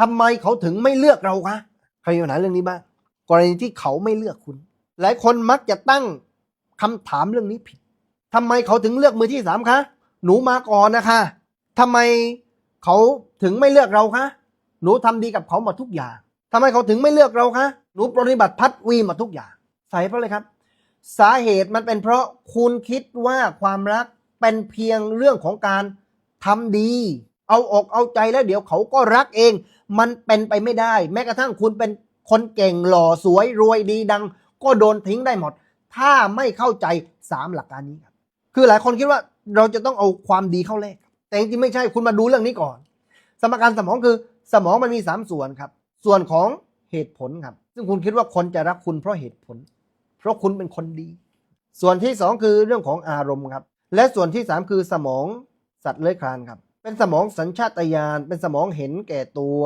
ทำไมเขาถึงไม่เลือกเราคะใครมีปัญหาเรื่องนี้บ้างกรณีที่เขาไม่เลือกคุณ หลายคนมักจะตั้งคำถามเรื่องนี้ผิดทำไมเขาถึงเลือกมือที่สามคะหนูมาก่อนนะคะทำไมเขาถึงไม่เลือกเราคะหนูทำดีกับเขาหมดทุกอย่างทำไมเขาถึงไม่เลือกเราคะหนูปฏิบัติพัดวีมดทุกอย่างใส่เพราะอะไรครับ สาเหตุมันเป็นเพราะคุณคิดว่าความรักเป็นเพียงเรื่องของการทำดี เอาอกเอาใจแล้วเดี๋ยวเขาก็รักเอง มันเป็นไปไม่ได้ แม้กระทั่งคุณเป็นคนเก่งหล่อสวยรวยดีดัง ก็โดนทิ้งได้หมด ถ้าไม่เข้าใจสามหลักการนี้ครับคือหลายคนคิดว่าเราจะต้องเอาความดีเข้าแลกแต่จริงๆไม่ใช่คุณมาดูเรื่องนี้ก่อน สมการสมองคือสมองมันมีสามส่วนครับ ส่วนของเหตุผลครับ ซึ่งคุณคิดว่าคนจะรักคุณเพราะเหตุผล เพราะคุณเป็นคนดี ส่วนที่สองคือเรื่องของอารมณ์ครับ และส่วนที่สามคือสมองสัตว์เลื้อยคลานครับ เป็นสมองสัญชาตญาณเป็นสมองเห็นแก่ตัว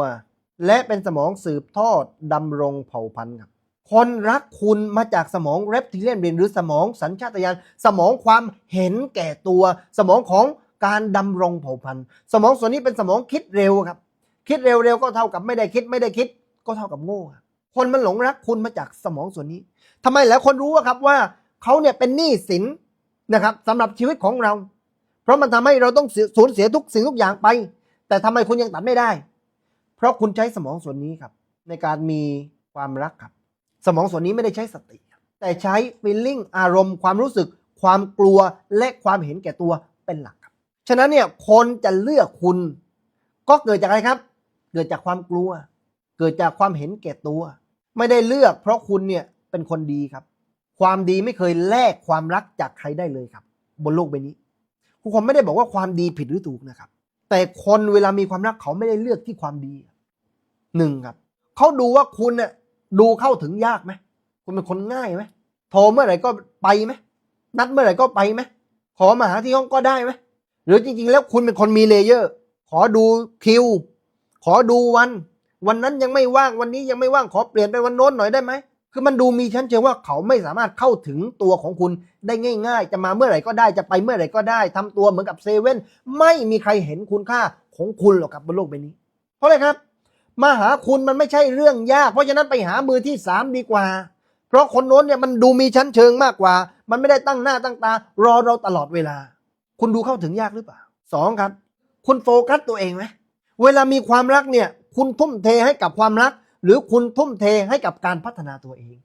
และเป็นสมองสืบทอดดำรงเผ่าพันธุ์ครับคนรักคุณมาจากสมองเรปทิเลียนเบรนหรือสมองสัญชาตญาณสมองความเห็นแก่ตัว สมองของการดำรงเผ่าพันธุ์ สมองส่วนนี้เป็นสมองคิดเร็วครับ คิดเร็วๆก็เท่ากับไม่ได้คิดไม่ได้คิด ก็เท่ากับโง่ครับคนมันหลงรักคุณมาจากสมองส่วนนี้ทำไมหลายคนรู้ว่าครับว่าเขาเนี่ยเป็นหนี้สินนะครับสำหรับชีวิตของเรา เพราะมันทำให้เราต้องสูญเสียทุกสิ่งทุกอย่างไป แต่ทำไมคุณยังตัดไม่ได้ เพราะคุณใช้สมองส่วนนี้ครับ ในการมีความรักครับ สมองส่วนนี้ไม่ได้ใช้สติ แต่ใช้ feeling อารมณ์ ความรู้สึก ความกลัวและความเห็นแก่ตัวเป็นหลักครับ ฉะนั้นเนี่ยคนจะเลือกคุณ ก็เกิดจากอะไรครับ เกิดจากความกลัว เกิดจากความเห็นแก่ตัว ไม่ได้เลือกเพราะคุณเนี่ยเป็นคนดีครับ ความดีไม่เคยแลกความรักจากใครได้เลยครับ บนโลกใบนี้ ครูคมไม่ได้บอกว่าความดีผิดหรือถูกนะครับ แต่คนเวลามีความรักเขาไม่ได้เลือกที่ความดีหนึ่งครับเขาดูว่าคุณเนี่ยดูเข้าถึงยากไหมคุณเป็นคนง่ายไหมโทรเมื่อไหร่ก็ไปไหมนัดเมื่อไหร่ก็ไปไหมขอมาหาที่ห้องก็ได้ไหมหรือจริง ๆ แล้วคุณเป็นคนมีเลเยอร์ ขอดูคิว ขอดูวัน วันนั้นยังไม่ว่างวันนี้ยังไม่ว่างขอเปลี่ยนไปวันโน้นหน่อยได้ไหม คือมันดูมีชั้นเชิงว่าเขาไม่สามารถเข้าถึงตัวของคุณได้ง่าย ๆ จะมาเมื่อไหร่ก็ได้จะไปเมื่อไหร่ก็ได้ทำตัวเหมือนกับเซเว่นไม่มีใครเห็นคุณค่าของคุณหรอกครับบนโลกใบนี้ เพราะอะไรครับ มาหาคุณมันไม่ใช่เรื่องยาก เพราะฉะนั้นไปหามือที่สามดีกว่า เพราะคนโน้นเนี่ยมันดูมีชั้นเชิงมากกว่า มันไม่ได้ตั้งหน้าตั้งตา รอเราตลอดเวลา คุณดูเข้าถึงยากหรือเปล่าสองครับ คุณโฟกัสตัวเองไหมเวลามีความรักเนี่ย คุณทุ่มเทให้กับความรัก หรือคุณทุ่มเทให้กับการพัฒนาตัวเอง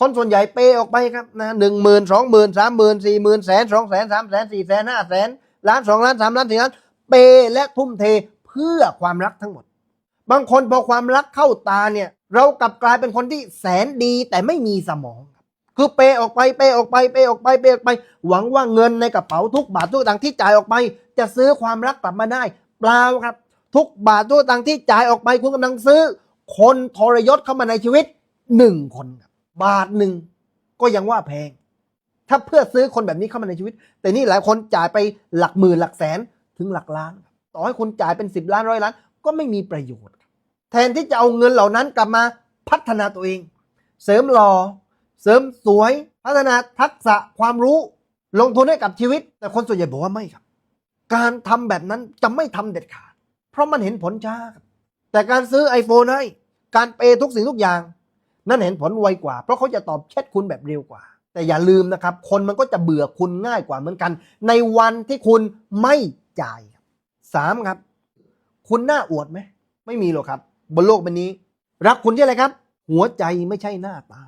คนส่วนใหญ่เปออกไปครับนะหนึ่งหมื่นสองหมื่นสามหมื่นสี่หมื่นแสนสองแสนสามแสนสี่แสนห้าแสนล้านสองล้านสามล้านสี่ล้านเปและทุ่มเทเพื่อความรักทั้งหมด บางคนพอความรักเข้าตาเนี่ย เรากลับกลายเป็นคนที่แสนดีแต่ไม่มีสมอง คือเปออกไปเปออกไปเปออกไปเปออกไป หวังว่าเงินในกระเป๋าทุกบาททุกตังค์ที่จ่ายออกไป จะซื้อความรักกลับมาได้ เปล่าครับ ทุกบาททุกตังค์ที่จ่ายออกไปคุณกำลังซื้อ คนทรยศเข้ามาในชีวิตหนึ่งคนบาทหนึ่งก็ยังว่าแพง ถ้าเพื่อซื้อคนแบบนี้เข้ามาในชีวิต แต่นี่หลายคนจ่ายไปหลักหมื่นหลักแสนถึงหลักล้าน ต่อให้คุณจ่ายเป็นสิบล้านร้อยล้าน ก็ไม่มีประโยชน์ แทนที่จะเอาเงินเหล่านั้นกลับมาพัฒนาตัวเอง เสริมหล่อเสริมสวย พัฒนาทักษะความรู้ ลงทุนให้กับชีวิต แต่คนส่วนใหญ่บอกว่าไม่ครับ การทำแบบนั้นจะไม่ทำเด็ดขาด เพราะมันเห็นผลช้าครับ แต่การซื้อ iPhone ให้การเปย์ทุกสิ่งทุกอย่าง นั่นเห็นผลไวกว่า เพราะเขาจะตอบแชทคุณแบบเร็วกว่า แต่อย่าลืมนะครับ คนมันก็จะเบื่อคุณง่ายกว่าเหมือนกัน ในวันที่คุณไม่จ่ายสามครับ คุณน่าอวดไหมไม่มีหรอกครับ บนโลกใบนี้ รักคุณที่อะไรครับ หัวใจไม่ใช่หน้าตา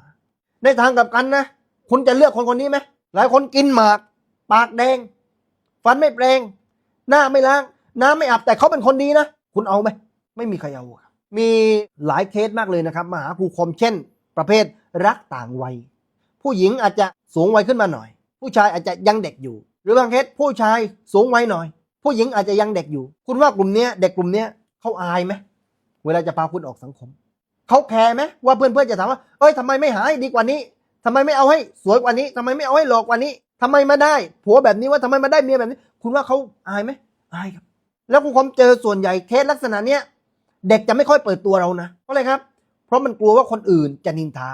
ในทางกับกันนะ คุณจะเลือกคนคนนี้ไหมหลายคนกินหมาก ปากแดง ฟันไม่แปรงหน้าไม่ล้าง น้ำไม่อาบแต่เขาเป็นคนดีนะ คุณเอาไหม ไม่มีใครเอาครับมีหลายเคสมากเลยนะครับมาหาครูคมเช่น ประเภทรักต่างวัย ผู้หญิงอาจจะสูงวัยขึ้นมาหน่อย ผู้ชายอาจจะยังเด็กอยู่ หรือบางเคสผู้ชายสูงวัยหน่อย ผู้หญิงอาจจะยังเด็กอยู่ คุณว่ากลุ่มนี้เด็กกลุ่มนี้เขาอายไหมเวลาจะพาคุณออกสังคมเขาแคร์ไหมว่าเพื่อนๆจะถามว่าเอ้ยทำไมไม่หาให้ดีกว่านี้ทำไมไม่เอาให้สวยกว่านี้ทำไมไม่เอาให้หล่อกว่านี้ทำไมมาได้ผัวแบบนี้ว่าทำไมมาได้เมียแบบนี้ คุณว่าเขาอายไหมอายครับ แล้วคุณคมเจอส่วนใหญ่เคสลักษณะเนี้ย เด็กจะไม่ค่อยเปิดตัวเรานะเพราะอะไรครับ เพราะมันกลัวว่าคนอื่นจะนินทา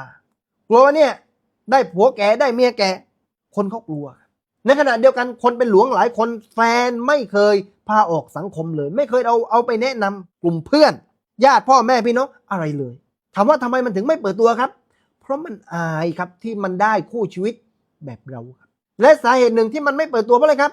กลัวว่าเนี่ยได้ผัวแก่ได้เมียแก่คนเขากลัว ในขณะเดียวกันคนเป็นหลวงหลายคนแฟนไม่เคยพาออกสังคมเลย ไม่เคยเอาเอาไปแนะนำกลุ่มเพื่อน ญาติพ่อแม่พี่น้องอะไรเลยถามว่าทำไมมันถึงไม่เปิดตัวครับ เพราะมันอายครับที่มันได้คู่ชีวิตแบบเราครับ และสาเหตุหนึ่งที่มันไม่เปิดตัวเพราะอะไรครับ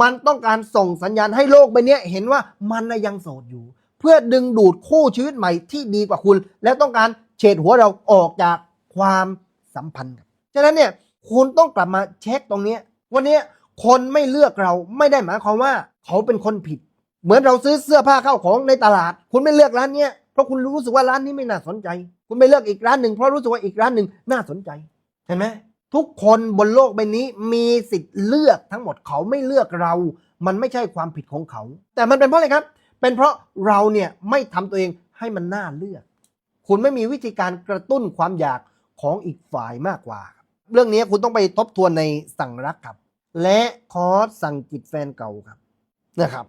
มันต้องการส่งสัญญาณให้โลกใบเนี้ยเห็นว่ามันยังโสดอยู่ เพื่อดึงดูดคู่ชีวิตใหม่ที่ดีกว่าคุณ และต้องการเฉดหัวเราออกจากความสัมพันธ์ฉะนั้นเนี่ยคุณต้องกลับมาเช็คตรงนี้ วันนี้คนไม่เลือกเราไม่ได้หมายความว่าเขาเป็นคนผิด เหมือนเราซื้อเสื้อผ้าเข้าของในตลาด คุณไม่เลือกร้านเนี้ยเพราะคุณรู้สึกว่าร้านนี้ไม่น่าสนใจ คุณไปเลือกอีกร้านหนึ่งเพราะรู้สึกว่าอีกร้านหนึ่งน่าสนใจเห็นไหมทุกคนบนโลกใบนี้มีสิทธิ์เลือกทั้งหมดเขาไม่เลือกเรา มันไม่ใช่ความผิดของเขา แต่มันเป็นเพราะอะไรครับ เป็นเพราะเราเนี่ยไม่ทำตัวเองให้มันน่าเลือก คุณไม่มีวิธีการกระตุ้นความอยากของอีกฝ่ายมากกว่า เรื่องนี้คุณต้องไปทบทวนในสั่งรักครับ และคอร์สสั่งจิตแฟนเก่าครับนะครับ